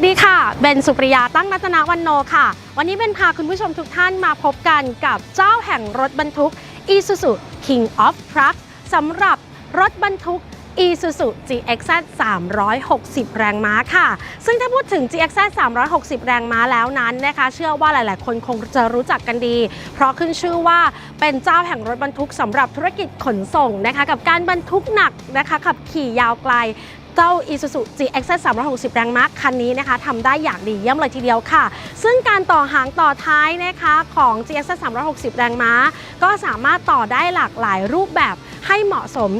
วัสดีค่ะ เบนสุปริยาตั้งรัตนวันโนค่ะ วันนี้เบนพาคุณผู้ชมทุกท่านมาพบกันกับเจ้าแห่งรถบรรทุก Isuzu King of Trucks สำหรับรถบรรทุก Isuzu GXZ 360 แรงม้าค่ะ ซึ่งถ้าพูดถึง GXZ 360 แรงม้าแล้วนั้นนะคะ เชื่อว่าหลาย ๆ คนคงจะรู้จักกันดี เพราะขึ้นชื่อว่าเป็นเจ้าแห่งรถบรรทุกสำหรับธุรกิจขนส่งนะคะ กับการบรรทุกหนักนะคะ ขับขี่ยาวไกล เจ้า Isuzu GX 360 แรงม้าคันนี้นะคะทำได้อย่างดีเยี่ยมเลยทีเดียวค่ะ ซึ่งการต่อหางต่อท้ายนะคะของ GX 360 แรงม้า ก็สามารถต่อได้หลากหลายรูปแบบให้เหมาะสม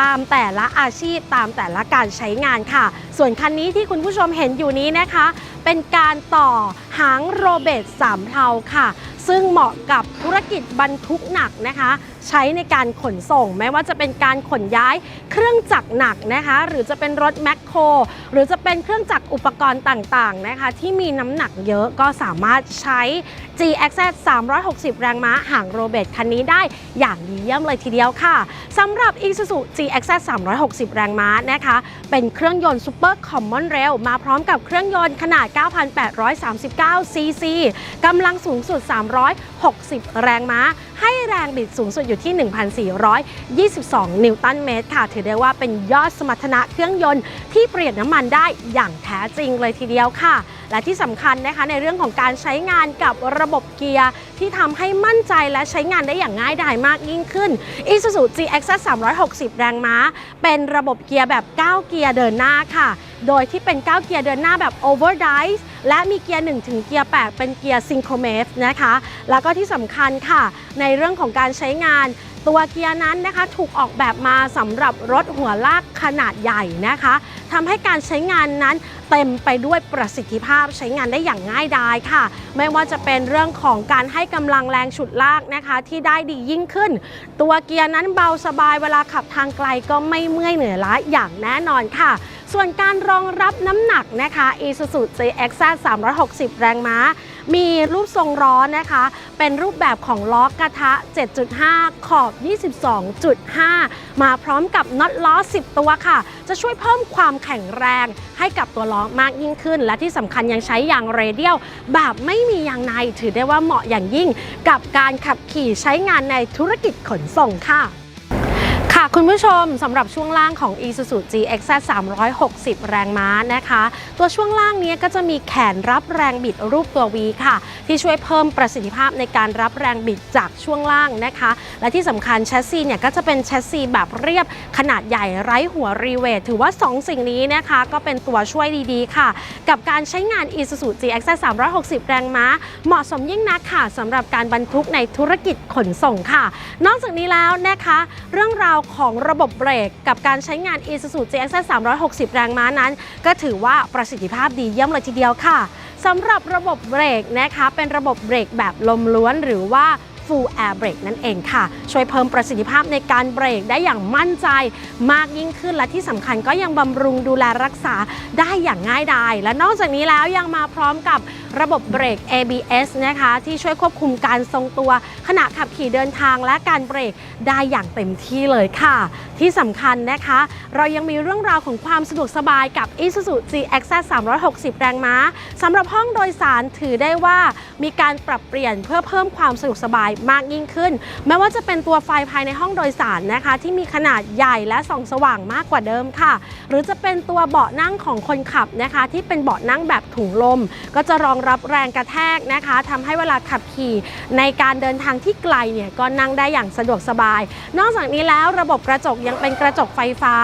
ตามแต่ละอาชีพตามแต่ละการใช้งานค่ะ ส่วนคันนี้ที่คุณผู้ชมเห็นอยู่นี้นะคะ เป็นการต่อหางโรเบตสามเพลาค่ะ ซึ่งเหมาะกับธุรกิจบรรทุกหนักนะคะ ใช้ในการขนส่งไม่ว่าจะเป็นการขนย้ายเครื่องจักรหนักนะคะ หรือจะเป็นรถแมคโครหรือจะเป็นเครื่องจักรอุปกรณ์ต่างๆนะคะ ที่มีน้ำหนักเยอะก็สามารถใช้ GXZ 360 แรงม้าหางโรเบตคันนี้ได้อย่างดีเยี่ยมเลยทีเดียวค่ะสำหรับ Isuzu GXZ 360 แรงม้านะคะ เป็นเครื่องยนต์ Super Common Rail มาพร้อมกับเครื่องยนต์ขนาด 9,839 cc กำลังสูงสุด360 แรงม้า ให้แรงบิดสูงสุดอยู่ที่ 1,422 นิวตันเมตรค่ะ ถือได้ว่าเป็นยอดสมรรถนะเครื่องยนต์ที่เปลี่ยนน้ำมันได้อย่างแท้จริงเลยทีเดียวค่ะ และที่สำคัญนะคะในเรื่องของการใช้งานกับระบบเกียร์ที่ทำให้มั่นใจและใช้งานได้อย่างง่ายดายมากยิ่งขึ้น Isuzu GX 360 แรงม้า เป็นระบบเกียร์แบบ 9 เกียร์เดินหน้าค่ะ โดยที่เป็น 9 เกียร์เดินหน้าแบบ Overdrive และมีเกียร์ 1 ถึงเกียร์ 8 เป็นเกียร์ Synchromate นะคะ แล้วก็ที่สำคัญค่ะ ในเรื่องของการใช้งานตัวเกียร์นั้นนะคะถูกออกแบบมาสำหรับรถหัวลากขนาดใหญ่นะคะทำให้การใช้งานนั้นเต็มไปด้วยประสิทธิภาพใช้งานได้อย่างง่ายดายค่ะ ไม่ว่าจะเป็นเรื่องของการให้กำลังแรงฉุดลากนะคะ ที่ได้ดียิ่งขึ้น ตัวเกียร์นั้นเบาสบายเวลาขับทางไกลก็ไม่เมื่อยเหนื่อยล้าอย่างแน่นอนค่ะ ส่วนการรองรับน้ำหนักนะคะ Isuzu GX 360 แรงม้า มีรูปทรงล้อนะคะ เป็นรูปแบบของล้อกระทะ 7.5 ขอบ 22.5 มาพร้อมกับน็อตล้อ 10 ตัวค่ะ จะช่วยเพิ่มความแข็งแรงให้กับตัวล้อมากยิ่งขึ้น และที่สำคัญยังใช้ยางเรเดียลแบบไม่มียางในถือได้ว่าเหมาะอย่างยิ่ง กับการขับขี่ใช้งานในธุรกิจขนส่งค่ะ ค่ะคุณผู้ชมสำหรับช่วงล่างของ Isuzu GX 360 แรงม้านะคะ ตัวช่วงล่างนี้ก็จะมีแขนรับแรงบิดรูปตัว V ค่ะ ที่ช่วยเพิ่มประสิทธิภาพในการรับแรงบิดจากช่วงล่างนะคะ และที่สำคัญแชสซีเนี่ยก็จะเป็นแชสซีแบบเรียบขนาดใหญ่ไร้หัวรีเวทถือว่า 2 สิ่งนี้นะคะ ก็เป็นตัวช่วยดีๆ ค่ะ กับการใช้งาน Isuzu GX 360 แรงม้า เหมาะสมยิ่งนักค่ะสำหรับการบรรทุกในธุรกิจขนส่งค่ะ นอกจากนี้แล้วนะคะ เรื่องราวของระบบเบรก กับการใช้งาน Isuzu GX 360 แรงม้านั้น ก็ถือว่าประสิทธิภาพดีเยี่ยมเลยทีเดียวค่ะสำหรับระบบเบรกนะคะเป็นระบบเบรกแบบลมล้วนหรือว่า Full Air Brake นั่นเองค่ะ ช่วยเพิ่มประสิทธิภาพในการเบรกได้อย่างมั่นใจมากยิ่งขึ้นและที่สำคัญก็ยังบำรุงดูแลรักษาได้อย่างง่ายดาย และนอกจากนี้แล้วยังมาพร้อมกับระบบเบรก ABS นะคะ ที่ช่วยควบคุมการทรงตัว ขณะขับขี่เดินทางและการเบรกได้อย่างเต็มที่เลยค่ะ ที่สำคัญนะคะ เรายังมีเรื่องราวของความสะดวกสบายกับ Isuzu GX 360 แรงม้าสำหรับห้องโดยสารถือได้ว่ามีการปรับเปลี่ยนเพื่อเพิ่มความสะดวกสบายมากยิ่งขึ้นแม้ว่าจะเป็นตัวไฟภายในห้องโดยสารนะคะ ที่มีขนาดใหญ่และส่องสว่างมากกว่าเดิมค่ะ หรือจะเป็นตัวเบาะนั่งของคนขับนะคะ ที่เป็นเบาะนั่งแบบถุงลม ก็จะรองรับแรงกระแทกนะคะทำให้เวลาขับขี่ ในการเดินทางที่ไกลเนี่ยก็นั่งได้อย่างสะดวกสบาย นอกจากนี้แล้วระบบกระจกยังเป็นกระจกไฟฟ้า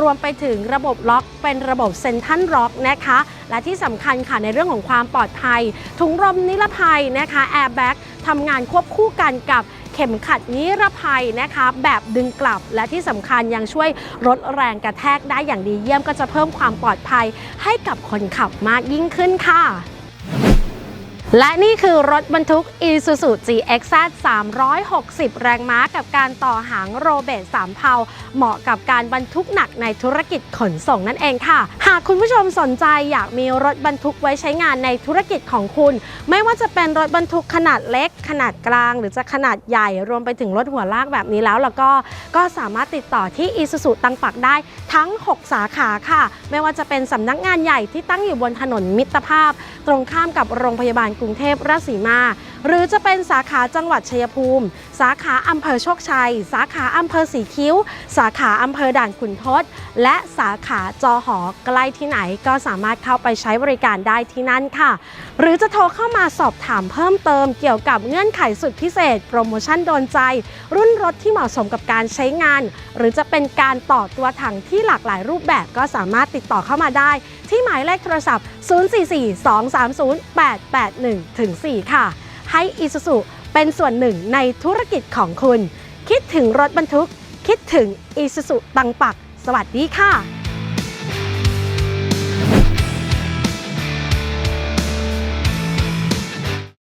รวมไปถึงระบบล็อกเป็นระบบเซนทันล็อกนะคะ และที่สำคัญค่ะในเรื่องของความปลอดภัย ถุงลมนิรภัยนะคะแอร์แบ็กทำงานควบคู่กันกับเข็มขัดนิรภัยนะคะ แบบดึงกลับและที่สำคัญยังช่วยลดแรงกระแทกได้อย่างดีเยี่ยมก็จะเพิ่มความปลอดภัยให้กับคนขับมากยิ่งขึ้นค่ะ และนี่คือรถบรรทุก Isuzu GXZ 360 แรงม้ากับการต่อหางโรเบต3เพาเหมาะกับการบรรทุกหนักในธุรกิจขนส่งนั่นเองค่ะ หากคุณผู้ชมสนใจอยากมีรถบรรทุกไว้ใช้งานในธุรกิจของคุณ ไม่ว่าจะเป็นรถบรรทุกขนาดเล็ก ขนาดกลาง หรือจะขนาดใหญ่รวมไปถึงรถหัวลากแบบนี้แล้วแล้วก็ ก็สามารถติดต่อที่ Isuzu ตังปักได้ทั้ง 6 สาขาค่ะ ไม่ว่าจะเป็นสำนักงานใหญ่ที่ตั้งอยู่บนถนนมิตรภาพ ตรงข้ามกับโรงพยาบาลกรุงเทพราชสีมา หรือจะเป็นสาขาจังหวัดชัยภูมิ สาขาอำเภอโชคชัย สาขาอำเภอสีคิ้ว สาขาอำเภอด่านขุนทด และสาขาจอหอใกล้ที่ไหนก็สามารถเข้าไปใช้บริการได้ที่นั่นค่ะ หรือจะโทรเข้ามาสอบถามเพิ่มเติมเกี่ยวกับเงื่อนไขสุดพิเศษ โปรโมชั่นโดนใจ รุ่นรถที่เหมาะสมกับการใช้งาน หรือจะเป็นการต่อตัวถังที่หลากหลายรูปแบบก็สามารถติดต่อเข้ามาได้ ที่หมายเลขโทรศัพท์ 044-230-881-4 ค่ะ ให้ Isuzu เป็นส่วนหนึ่งในธุรกิจของคุณ คิดถึงรถบรรทุก คิดถึง Isuzu ตังปัก สวัสดีค่ะ